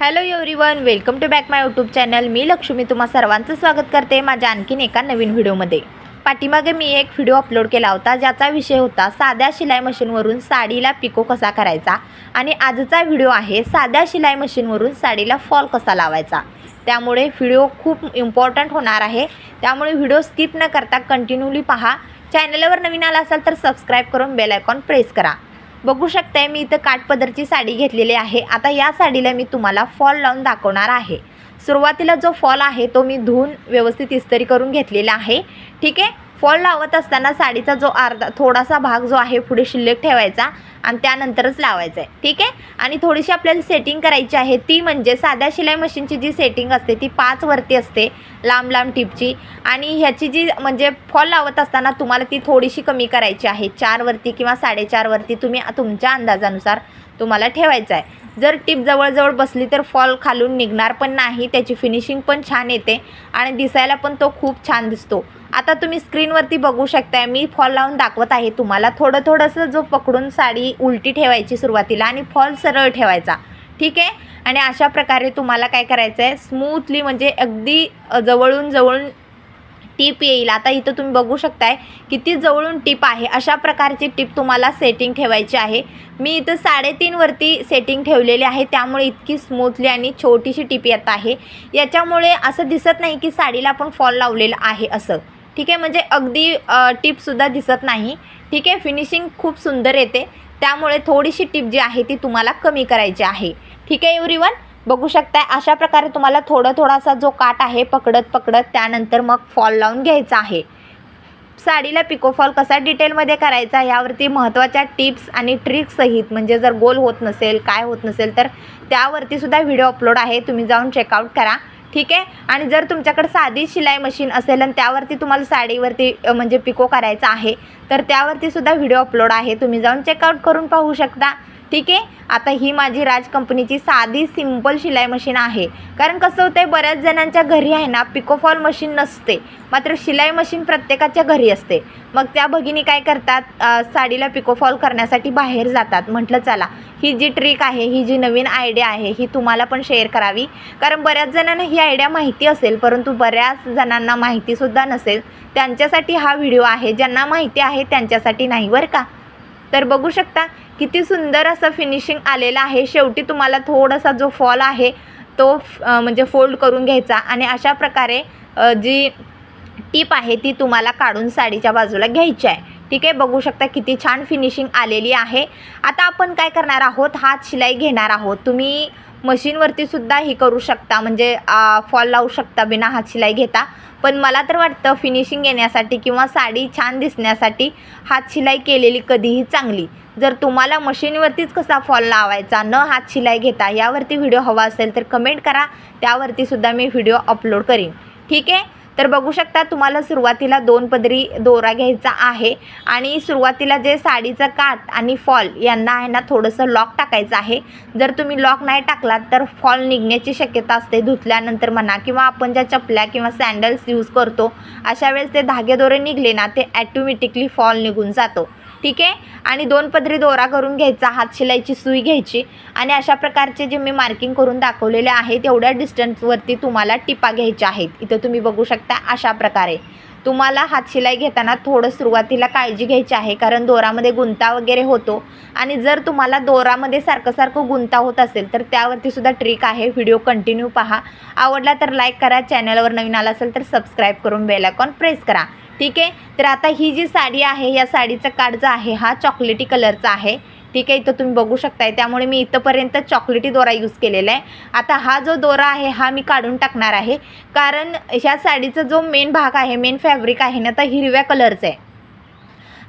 Hello everyone welcome to back my YouTube channel मी लक्ष्मी तुम्हा सर्वांचं स्वागत करते माझ्या आणखीन एका नवीन व्हिडिओमध्ये. पाठीमागे मी एक व्हिडिओ अपलोड केला होता ज्याचा विषय होता साध्या शिलाई मशीनवरून साडीला पिको कसा करायचा आणि आजचा व्हिडिओ आहे साध्या शिलाई मशीनवरून साडीला फॉल कसा लावायचा. त्यामुळे व्हिडिओ खूप इम्पॉर्टंट होणार आहे. त्यामुळे व्हिडिओ स्किप न करता कंटिन्यूली पहा. चॅनलवर नवीन आला असाल तर सबस्क्राईब करून बेल आयकॉन प्रेस करा. बघू शकताय मी इथं काठपदरची साडी घेतलेली आहे. आता या साडीला मी तुम्हाला फॉल लावून दाखवणार आहे. सुरुवातीला जो फॉल आहे तो मी धुवून व्यवस्थित इस्त्री करून घेतलेला आहे. ठीक आहे? फॉल लावत असताना साडीचा जो अर्धा थोडासा भाग जो आहे पुढे शिल्लक ठेवायचा आणि त्यानंतरच लावायचा आहे ठीक आहे? आणि थोडीशी आपल्याला सेटिंग करायची आहे. ती म्हणजे साध्या शिलाई मशीनची जी सेटिंग असते ती पाच वरती असते लांब लांब टिपची. आणि ह्याची जी म्हणजे फॉल लावत असताना तुम्हाला ती थोडीशी कमी करायची आहे. चारवरती किंवा साडेचारवरती तुम्ही तुमच्या अंदाजानुसार तुम्हाला ठेवायचं आहे जर टिप जवळजवळ बसली तर फॉल खालून निघणार पण नाही त्याची फिनिशिंग पण छान येते आणि दिसायला पण तो खूप छान दिसतो. आता तुम्ही स्क्रीनवरती बघू शकताय मी फॉल लावून दाखवत आहे तुम्हाला. थोडं थोडंसं जो पकडून साडी उलटी ठेवायची सुरुवातीला आणि फॉल सरळ ठेवायचा. ठीक आहे? आणि अशा प्रकारे तुम्हाला काय करायचं आहे स्मूथली म्हणजे अगदी जवळून जवळून टीप येईल. आता इथं तुम्ही बघू शकताय किती जवळून टीप आहे. अशा प्रकारची टीप तुम्हाला सेटिंग ठेवायची आहे. मी इथं साडेतीनवरती सेटिंग ठेवलेली आहे. त्यामुळे इतकी स्मूथली आणि छोटीशी टीप येत आहे. याच्यामुळे असं दिसत नाही की साडीला आपण फॉल लावलेलं आहे असं. ठीक आहे म्हणजे अगदी टिपसुद्धा दिसत नाही. ठीक आहे फिनिशिंग खूप सुंदर येते. त्यामुळे थोडीशी टिप जी आहे ती तुम्हाला कमी करायची आहे. ठीक आहे एव्हरीवन बघू शकताय अशा प्रकारे तुम्हाला थोडं थोडासा जो काट आहे पकडत पकडत त्यानंतर मग फॉल लावून घ्यायचा आहे. साडीला पिकोफॉल कसा डिटेलमध्ये करायचा यावरती महत्त्वाच्या टिप्स आणि ट्रिक्ससहित म्हणजे जर गोल होत नसेल काय होत नसेल तर त्यावरती सुद्धा व्हिडिओ अपलोड आहे. तुम्ही जाऊन चेकआउट करा. ठीक आहे? आणि जर तुमच्याकडे साधी शिलाई मशीन असेल आणि त्यावरती तुम्हाला साडीवरती म्हणजे पिको करायचा आहे तर त्यावरती सुद्धा व्हिडिओ अपलोड आहे. तुम्ही जाऊन चेकआउट करून पाहू शकता. ठीक आहे? आता ही माझी राज कंपनीची साधी सिंपल शिलाई मशीन आहे. कारण कसं होतं आहे बऱ्याच जणांच्या घरी आहे ना पिकोफॉल मशीन नसते. मात्र शिलाई मशीन प्रत्येकाच्या घरी असते. मग त्या भगिनी काय करतात साडीला पिकोफॉल करण्यासाठी बाहेर जातात. म्हटलं चला ही जी ट्रिक आहे ही जी नवीन आयडिया आहे ही तुम्हाला पण शेअर करावी. कारण बऱ्याच जणांना ही आयडिया माहिती असेल परंतु बऱ्याच जणांना माहितीसुद्धा नसेल. त्यांच्यासाठी हा व्हिडिओ आहे. ज्यांना माहिती आहे त्यांच्यासाठी नाही बरं का? तर बघू शकता किती सुंदर असं फिनिशिंग आलेलं आहे. शेवटी तुम्हाला थोडासा जो फॉल आहे तो म्हणजे फोल्ड करून घ्यायचा. आणि अशा प्रकारे जी टीप आहे ती तुम्हाला काढून साडीच्या बाजूला घ्यायची आहे. ठीक आहे? बघू शकता किती छान फिनिशिंग आलेली आहे. आता आपण काय करणार आहोत? हात शिलाई घेणार आहोत. तुम्ही मशीनवरती सुद्धा ही करू शकता. म्हणजे फॉल लावू शकता बिना हात शिलाई घेता. पण मला तर वाटतं फिनिशिंग येण्यासाठी किंवा साडी छान दिसण्यासाठी हात शिलाई केलेली कधीही चांगली. जर तुम्हाला मशीनवरतीच कसा फॉल लावायचा न हात शिलाई घेता यावरती व्हिडिओ हवा असेल तर कमेंट करा. त्यावरती सुद्धा मी व्हिडिओ अपलोड करीन. ठीक आहे? तर बघू शकता तुम्हाला सुरुवातीला दोन पदरी दोरा घ्यायचा आहे आणि सुरुवातीला जे साडीचं काठ आणि फॉल यांना आहे ना थोडंसं लॉक टाकायचं आहे. जर तुम्ही लॉक नाही टाकलात तर फॉल निघण्याची शक्यता असते. धुतल्यानंतर म्हणा किंवा आपण ज्या चपल्या किंवा सँडल्स यूज करतो अशा वेळेस ते धागेदोरे निघले ना ते ॲटोमॅटिकली फॉल निघून जातो. ठीक आहे? आणि दोन पदरी दोरा करून घ्यायचा हात शिलाईची सुई घ्यायची. आणि अशा प्रकारचे जे मी मार्किंग करून दाखवलेले आहे तेवढ्या डिस्टन्सवरती तुम्हाला टिपा घ्यायच्या आहेत. इथं तुम्ही बघू शकता अशा प्रकारे. तुम्हाला हात शिलाई घेताना थोडं सुरुवातीला काळजी घ्यायची आहे कारण दोरामध्ये गुंता वगैरे होतो. आणि जर तुम्हाला दोरामध्ये सारखं सारखं गुंता होत असेल तर त्यावरती सुद्धा ट्रिक आहे. व्हिडिओ कंटिन्यू पहा. आवडला तर लाईक करा. चॅनलवर नवीन आला असेल तर सबस्क्राईब करून बेलायकॉन प्रेस करा. ठीक आहे? तर आता ही जी साडी आहे या साडीचा काठ जो आहे हा चॉकलेटी कलरचा आहे. ठीक आहे? इथं तुम्ही बघू शकताय. त्यामुळे मी इथंपर्यंत चॉकलेटी दोरा यूज केलेला आहे. आता हा जो दोरा आहे हा मी काढून टाकणार आहे. कारण ह्या साडीचा जो मेन भाग आहे मेन फॅब्रिक आहे ना तर हिरव्या कलरचा आहे.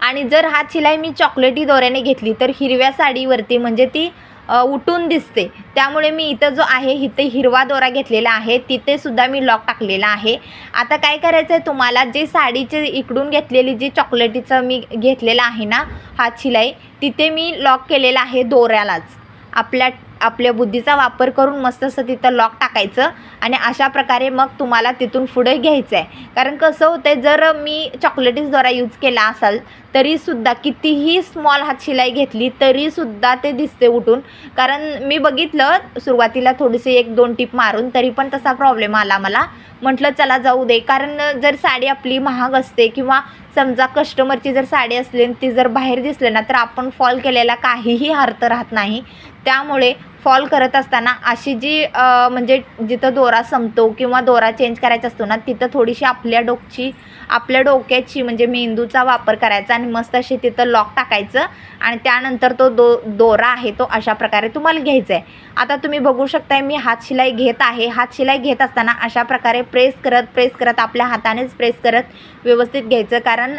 आणि जर हा शिलाई मी चॉकलेटी दोऱ्याने घेतली तर हिरव्या साडीवरती म्हणजे ती उठून दिसते. त्यामुळे मी इथं जो आहे इथे हिरवा दोरा घेतलेला आहे. तिथे सुद्धा मी लॉक टाकलेला आहे. आता काय करायचं आहे तुम्हाला? जे साडीचे इकडून घेतलेली जी चॉकलेटीचं मी घेतलेलं आहे ना हात शिलाई तिथे मी लॉक केलेला आहे दोऱ्यालाच. आपल्या आपल्या बुद्धीचा वापर करून मस्त असं तिथं लॉक टाकायचं आणि अशा प्रकारे मग तुम्हाला तिथून पुढे घ्यायचं आहे कारण कसं होतं जर मी चॉकलेटीच द्वारा यूज केला असाल तरीसुद्धा कितीही स्मॉल हात शिलाई घेतली तरीसुद्धा ते दिसते उठून. कारण मी बघितलं सुरुवातीला थोडीशी एक दोन टिप मारून तरी पण तसा प्रॉब्लेम आला मला. म्हटलं चला जाऊ दे. कारण जर साडी आपली महाग असते किंवा समजा कस्टमरची जर साडी असली ती जर बाहेर दिसली ना तर आपण फॉल केलेला काहीही अर्थ राहत नाही. त्यामुळे फॉल करत असताना अशी जी म्हणजे जिथं दोरा संपतो किंवा दोरा चेंज करायचा असतो ना तिथं थोडीशी आपल्या डोकची आपल्या डोक्याची म्हणजे मेंदूचा वापर करायचा आणि मस्त अशी तिथं लॉक टाकायचं. आणि त्यानंतर तो दो दोरा आहे तो अशा प्रकारे तुम्हाला घ्यायचा आहे आता तुम्ही बघू शकताय मी हात शिलाई घेत आहे. हात शिलाई घेत असताना अशा प्रकारे प्रेस करत प्रेस करत आपल्या हातानेच प्रेस करत व्यवस्थित घ्यायचं. कारण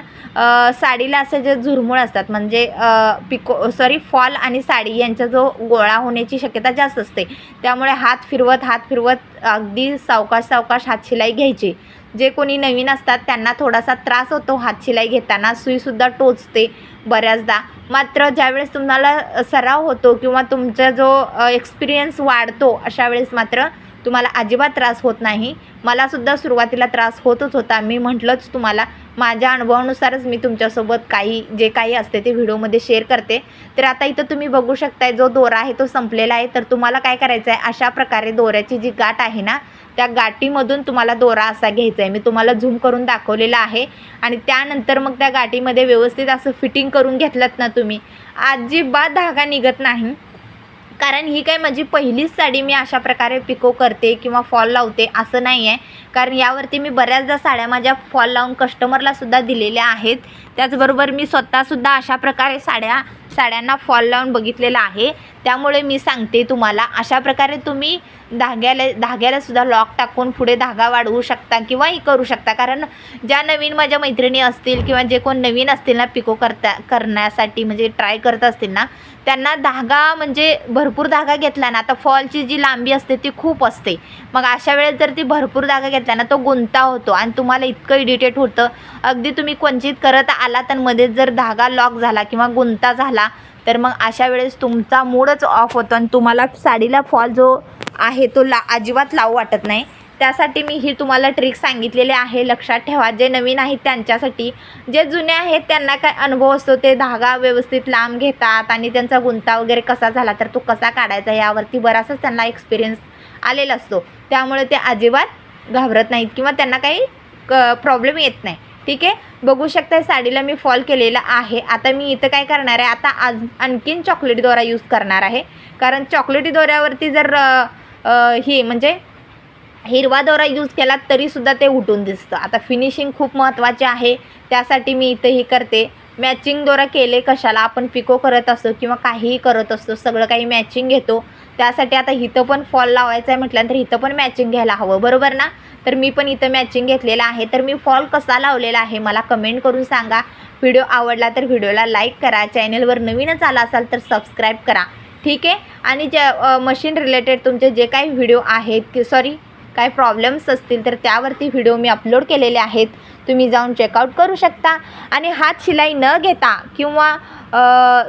साडीला असे जे झुरमुळ असतात म्हणजे पिको सॉरी फॉल आणि साडी यांचा जो गोळा होण्याची शक्यता जास्त असते. त्यामुळे हात फिरवत हात फिरवत अगदी सावकाश सावकाश हात शिलाई घ्यायची. जे कोणी नवीन असतात त्यांना थोडासा त्रास होतो हात शिलाई घेताना. सुईसुद्धा टोचते बऱ्याचदा. मात्र ज्यावेळेस तुम्हाला सराव होतो किंवा तुमचा जो एक्सपिरियन्स वाढतो अशा वेळेस मात्र तुम्हाला अजिबात त्रास होत नाही. मलासुद्धा सुरुवातीला त्रास होतच होता. मी म्हटलंच तुम्हाला माझ्या अनुभवानुसारच मी तुमच्यासोबत काही जे काही असते ते व्हिडिओमध्ये शेअर करते. तर आता इथं तुम्ही बघू शकताय जो दोरा आहे तो संपलेला आहे. तर तुम्हाला काय करायचं आहे अशा प्रकारे दोऱ्याची जी गाठ आहे ना त्या गाठीमधून तुम्हाला दोरा असा घ्यायचा आहे मी तुम्हाला झूम करून दाखवलेला आहे. आणि त्यानंतर मग त्या गाठीमध्ये व्यवस्थित असं फिटिंग करून घेतलंत ना तुम्ही अजिबात धागा निघत नाही. कारण ही काय माझी पहिलीच साडी मी अशा प्रकारे पिको करते किंवा फॉल लावते असं नाही आहे. कारण यावरती मी बऱ्याचदा साड्या माझ्या फॉल लावून कस्टमरलासुद्धा दिलेल्या आहेत. त्याचबरोबर मी स्वतःसुद्धा अशा प्रकारे साड्या साड्यांना फॉल लावून बघितलेला आहे. त्यामुळे मी सांगते तुम्हाला अशा प्रकारे तुम्ही धाग्याला धाग्याला सुद्धा लॉक टाकून पुढे धागा वाढवू शकता किंवा ही करू शकता. कारण ज्या नवीन माझ्या मैत्रिणी असतील किंवा जे कोण नवीन असतील ना पिको करता करण्यासाठी म्हणजे ट्राय करत असतील ना त्यांना धागा म्हणजे भरपूर धागा घेतला ना आता फॉलची जी लांबी असते ती खूप असते. मग अशा वेळेस जर ती भरपूर धागा घेतला ना तो गुंता होतो आणि तुम्हाला इतकं इडिटेट होतं. अगदी तुम्ही क्वचित करत आला तर मध्येच जर धागा लॉक झाला किंवा गुंता झाला तर मग अशा वेळेस तुमचा मूडच ऑफ होतो आणि तुम्हाला साडीला फॉल जो आहे तो ला अजिबात लावू वाटत नाही. त्यासाठी मी ही तुम्हाला ट्रिक सांगितलेली आहे. लक्षात ठेवा. जे नवीन आहेत त्यांच्यासाठी जे जुने आहेत त्यांना काय अनुभव असतो ते धागा व्यवस्थित लांब घेतात आणि त्यांचा गुंता वगैरे कसा झाला तर तो कसा काढायचा यावरती बराचसाच त्यांना एक्सपिरियन्स आलेला असतो. त्यामुळे ते अजिबात घाबरत नाहीत किंवा त्यांना काही क प्रॉब्लेम येत नाही. ठीक आहे? बघू शकता साडीला मी फॉल केलेला आहे. आता मी इथं काय करणार आहे? आता आज आणखीन चॉकलेटी दोरा यूज करणार आहे. कारण चॉकलेटी दोऱ्यावरती जर ही म्हणजे हिरवा दोरा यूज केला तरीसुद्धा ते उठून दिसतं. आता फिनिशिंग खूप महत्त्वाचे आहे. त्यासाठी मी इथं ही करते. मॅचिंग दोरा केले कशाला? आपण पिको करत असतो किंवा काहीही करत असतो सगळं काही मॅचिंग घेतो. त्यासाठी आता इथं पण फॉल लावायचा आहे म्हटल्यानंतर इथं पण मॅचिंग घ्यायला हवं. बरोबर ना? तर मी पण इथं मॅचिंग घेतलेलं आहे. तर मी फॉल कसा लावलेला आहे मला कमेंट करून सांगा. व्हिडिओ आवडला तर व्हिडिओला लाईक करा. चॅनलवर नवीनच आला असाल तर सबस्क्राईब करा. ठीक आहे? आणि ज्या मशीन रिलेटेड तुमचे जे काही व्हिडिओ आहेत की सॉरी काय प्रॉब्लेम्स असतील तर त्यावरती व्हिडिओ मी अपलोड केलेले आहेत. तुम्ही जाऊन चेकआउट करू शकता. आणि हात शिलाई न घेता किंवा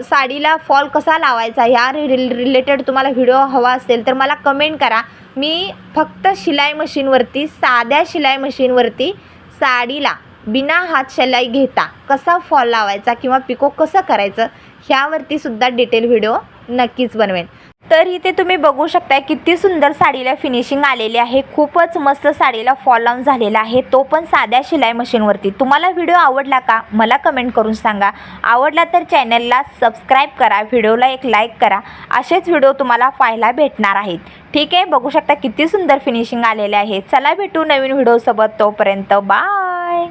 साडीला फॉल कसा लावायचा ह्या रिल रिलेटेड तुम्हाला व्हिडिओ हवा असेल तर मला कमेंट करा. मी फक्त शिलाई मशीनवरती साध्या शिलाई मशीनवरती साडीला बिना हात शिलाई घेता कसा फॉल लावायचा किंवा पिको कसं करायचं ह्यावरती सुद्धा डिटेल व्हिडिओ नक्कीच बनवेन. तर इथे तुम्ही बघू शकताय किती सुंदर साडीला फिनिशिंग आलेली आहे. खूपच मस्त साडीला फॉल लावून झालेला आहे. तो पण साध्या शिलाई मशीनवरती तुम्हाला व्हिडिओ आवडला का? मला कमेंट करून सांगा. आवडला तर चॅनलला सबस्क्राईब करा. व्हिडिओला एक लाईक करा. असेच व्हिडिओ तुम्हाला पाहायला भेटणार आहेत. ठीक आहे? बघू शकता किती सुंदर फिनिशिंग आलेले आहे. चला भेटू नवीन व्हिडिओसोबत तोपर्यंत बाय